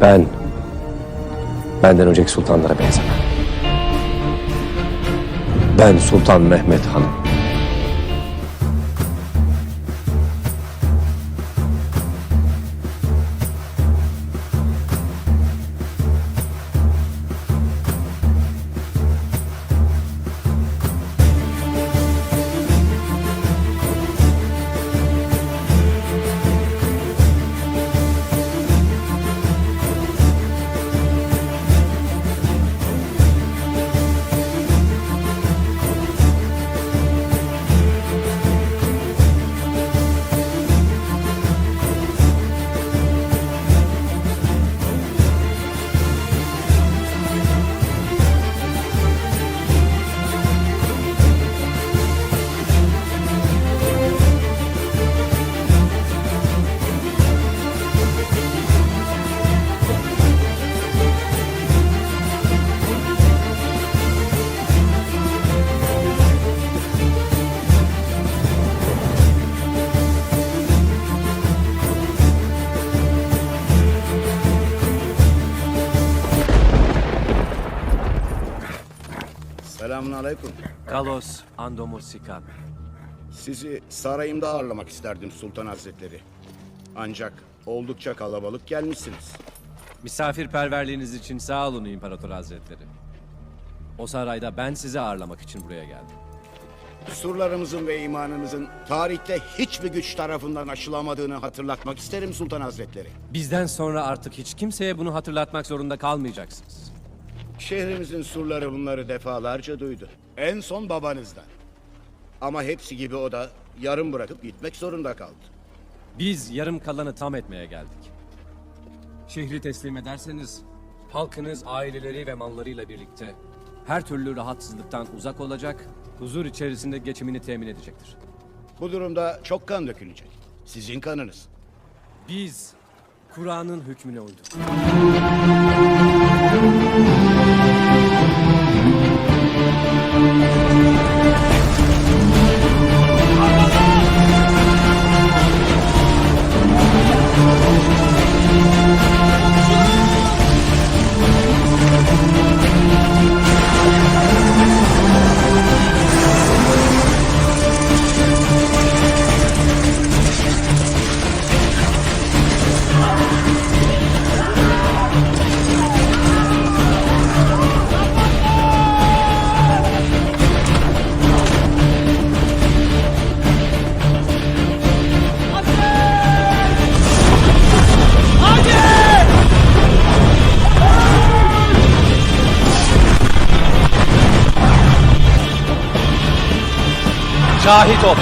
Ben benden önceki sultanlara benzemem. Ben Sultan Mehmet Han'ım. Selamun aleyküm. Kalos Andomosikan. Sizi sarayımda ağırlamak isterdim Sultan Hazretleri. Ancak oldukça kalabalık gelmişsiniz. Misafirperverliğiniz için sağ olun İmparator Hazretleri. O sarayda ben sizi ağırlamak için buraya geldim. Surlarımızın ve imanımızın tarihte hiçbir güç tarafından aşılamadığını hatırlatmak isterim Sultan Hazretleri. Bizden sonra artık hiç kimseye bunu hatırlatmak zorunda kalmayacaksınız. Şehrimizin surları bunları defalarca duydu. En son babanızdan. Ama hepsi gibi o da yarım bırakıp gitmek zorunda kaldı. Biz yarım kalanı tam etmeye geldik. Şehri teslim ederseniz halkınız aileleri ve mallarıyla birlikte her türlü rahatsızlıktan uzak olacak, huzur içerisinde geçimini temin edecektir. Bu durumda çok kan dökülecek. Sizin kanınız. Biz Kur'an'ın hükmüne uyduk. Música Şahit ol.